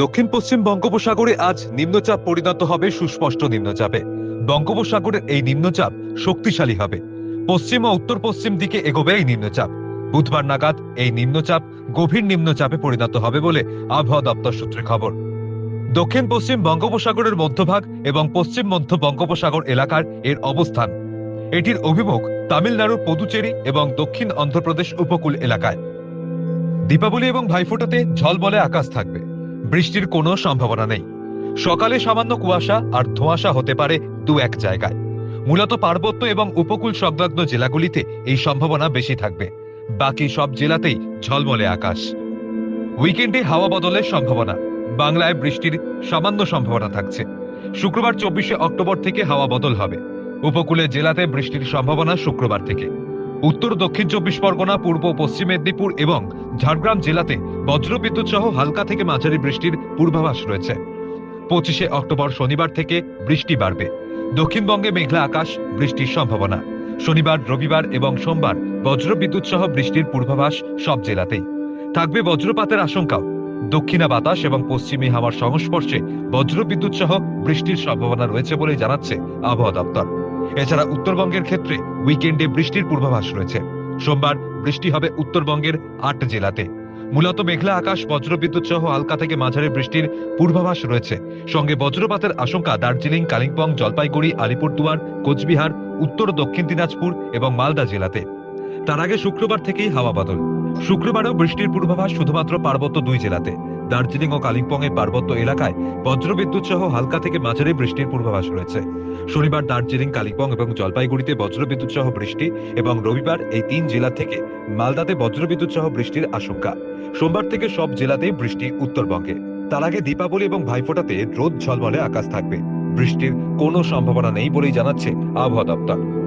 দক্ষিণ পশ্চিম বঙ্গোপসাগরে আজ নিম্নচাপ পরিণত হবে সুস্পষ্ট নিম্নচাপে। বঙ্গোপসাগরের এই নিম্নচাপ শক্তিশালী হবে। পশ্চিম ও উত্তর পশ্চিম দিকে এগোবে এই নিম্নচাপ। বুধবার নাগাদ এই নিম্নচাপ গভীর নিম্নচাপে পরিণত হবে বলে আবহাওয়া দপ্তর সূত্রে খবর। দক্ষিণ পশ্চিম বঙ্গোপসাগরের মধ্যভাগ এবং পশ্চিম মধ্য বঙ্গোপসাগর এলাকার এর অবস্থান। এটির অভিমুখ তামিলনাড়ুর পদুচেরি এবং দক্ষিণ অন্ধ্রপ্রদেশ উপকূল এলাকায়। দীপাবলি এবং ভাইফোঁটাতে ঝলমলে আকাশ থাকবে। বৃষ্টির কোনো সম্ভাবনা নেই। সকালে সামান্য কুয়াশা আর ধোঁয়াশা হতে পারে দু এক জায়গায়। মূলত পার্বত্য এবং উপকূল সংলগ্ন জেলাগুলিতে এই সম্ভাবনা বেশি থাকবে। বাকি সব জেলাতেই ঝলমলে আকাশ। উইকেন্ডে হাওয়া বদলের সম্ভাবনা। বাংলায় বৃষ্টির সামান্য সম্ভাবনা থাকছে। শুক্রবার চব্বিশে অক্টোবর থেকে হাওয়া বদল হবে। উপকূলের জেলাতে বৃষ্টির সম্ভাবনা শুক্রবার থেকে। উত্তর দক্ষিণ চব্বিশ পরগনা পূর্ব পশ্চিম মেদিনীপুর এবং ঝাড়গ্রাম জেলাতে বজ্রবিদ্যুৎ সহ হালকা থেকে মাঝারি বৃষ্টির পূর্বাভাস রয়েছে। পঁচিশে অক্টোবর শনিবার থেকে বৃষ্টি বাড়বে। দক্ষিণবঙ্গে মেঘলা আকাশ, বৃষ্টির সম্ভাবনা। শনিবার, রবিবার এবং সোমবার বজ্রবিদ্যুৎ সহ বৃষ্টির পূর্বাভাস সব জেলাতেই। থাকবে বজ্রপাতের আশঙ্কাও। দক্ষিণা বাতাস এবং পশ্চিমী হাওয়ার সংস্পর্শে বজ্রবিদ্যুৎ সহ বৃষ্টির সম্ভাবনা রয়েছে বলে জানাচ্ছে আবহাওয়া দপ্তর। এছাড়া উত্তরবঙ্গের ক্ষেত্রে উইকেন্ডে বৃষ্টির পূর্বাভাস রয়েছে। সোমবার বৃষ্টি হবে উত্তরবঙ্গের আট জেলাতে। মূলত মেঘলা আকাশ, বজ্রবিদ্যুৎ সহ হালকা থেকে মাঝারি বৃষ্টির পূর্বাভাস রয়েছে। সঙ্গে বজ্রপাতের আশঙ্কা দার্জিলিং, কালিম্পং, জলপাইগুড়ি, আলিপুরদুয়ার, কোচবিহার, উত্তর দক্ষিণ দিনাজপুর এবং মালদা জেলাতে। তার আগে শুক্রবার থেকেই হাওয়া বদল। শুক্রবারও বৃষ্টির পূর্বাভাস শুধুমাত্র পার্বত্য দুই জেলাতে। দার্জিলিং ও কালিম্পং এর পার্বত্য এলাকায় বজ্রবিদ্যুৎ সহ হালকা থেকে মাঝারি বৃষ্টির পূর্বাভাস রয়েছে। শনিবার দার্জিলিং, কালিম্পং এবং জলপাইগুড়িতে বজ্রবিদ্যুৎ সহ বৃষ্টি এবং রবিবার এই তিন জেলা থেকে মালদাতে বজ্রবিদ্যুৎ সহ বৃষ্টির আশঙ্কা। সোমবার থেকে সব জেলাতেই বৃষ্টি উত্তরবঙ্গে। তার আগে দীপাবলি এবং ভাইফোঁটাতে রোদ ঝলমলে আকাশ থাকবে। বৃষ্টির কোনো সম্ভাবনা নেই বলেই জানাচ্ছে আবহাওয়া দপ্তর।